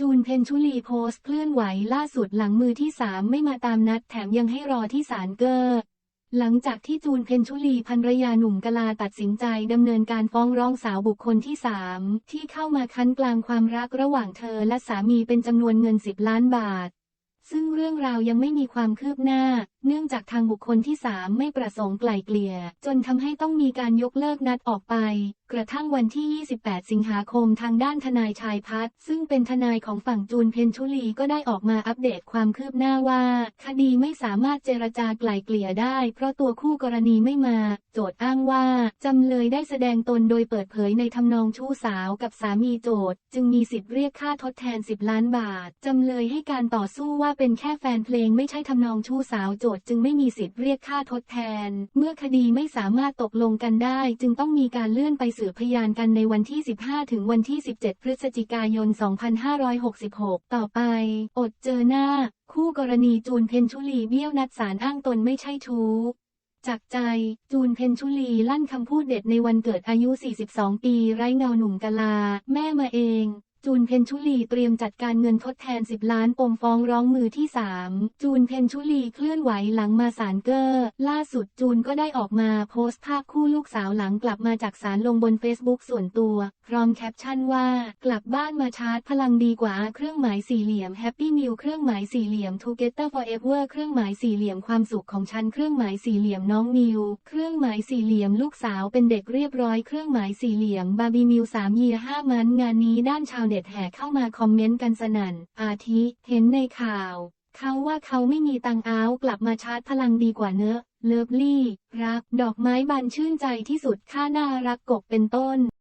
จูนเพนชุลีโพสต์เคลื่อนไหวล่าสุดหลังมือที่สามไม่มาตามนัดแถมยังให้รอที่ศาลเกอร์หลังจากที่จูนเพนชุลีภรรยาหนุ่มกลาตัดสินใจดำเนินการฟ้องร้องสาวบุคคลที่สามที่เข้ามาคั้นกลางความรักระหว่างเธอและสามีเป็นจำนวนเงิน10ล้านบาท ซึ่งเรื่องราวยังไม่มีความคืบหน้า เนื่องจากทางบุคคลที่สามไม่ประสงค์ไกล่เกลี่ย จนทำให้ต้องมีการยกเลิกนัดออกไป กระทั่งวันที่ 28 สิงหาคมทางด้านทนายชายพัฒน์ซึ่งเป็นทนายของฝั่งจูนเพนชุลีก็ได้ออกมาอัปเดตความคืบหน้าว่า คดีไม่สามารถเจรจาไกล่เกลี่ยได้ เพราะตัวคู่กรณีไม่มา โจทอ้างว่า จำเลยได้แสดงตนโดยเปิดเผยในทำนองชู้สาวกับสามีโจทจึงมีสิทธิ์เรียกค่าทดแทน 10 ล้านบาท จำเลยให้การต่อสู้ว่าเป็นแค่แฟนเพลงไม่ใช่ทำนองชู้สาวโจทจึงไม่มีสิทธิ์เรียกค่าทดแทน เมื่อคดีไม่สามารถตกลงกันได้ จึงต้องมีการเลื่อนไปสือพยานกันในวันที่ 15 ถึงวันที่ 17 พฤศจิกายน 2566 ต่อไป อดเจอหน้า คู่กรณีจูนเพนชุลีเบี้ยวนัดสารอ้างตนไม่ใช่ชู้จากใจ จูนเพนชุลีลั่นคำพูดเด็ดในวันเกิดอายุ 42 ปี ไร้เงาหนุ่มกะลา แม่มาเอง จูนเพนชุลีเตรียมจัดการเงินทดแทน 10 ล้านปมฟ้องร้องมือที่ 3 จูนเพนชุลีเคลื่อนไหวหลังมาศาลเกอร์ ล่าสุดจูนก็ได้ออกมาโพสต์ภาพคู่ลูกสาวหลังกลับมาจากศาลลงบนเฟซบุ๊กส่วนตัว พร้อมแคปชั่นว่า กลับบ้านมาชาร์จพลังดีกว่าเครื่องหมายสี่เหลี่ยม Happy Meal เครื่องหมายสี่เหลี่ยม Together Forever เครื่องหมายสี่เหลี่ยมความสุขของฉันเครื่องหมายสี่เหลี่ยมน้องมิวเครื่องหมายสี่เหลี่ยมลูกสาวเป็นเด็กเรียบร้อยเครื่องหมายสี่เหลี่ยมบาร์บีมิวสามยีห้ามันงานนี้ด้านชาวเน็ตแห่เข้ามาคอมเมนต์กันสนั่น อาทิเห็นในข่าว เขาว่าเขาไม่มีตังอาวกลับมาชาร์จพลังดีกว่าเนอะ เลิฟลี่ รัก ดอกไม้บานชื่นใจที่สุดค่าน่ารักกบเป็นต้น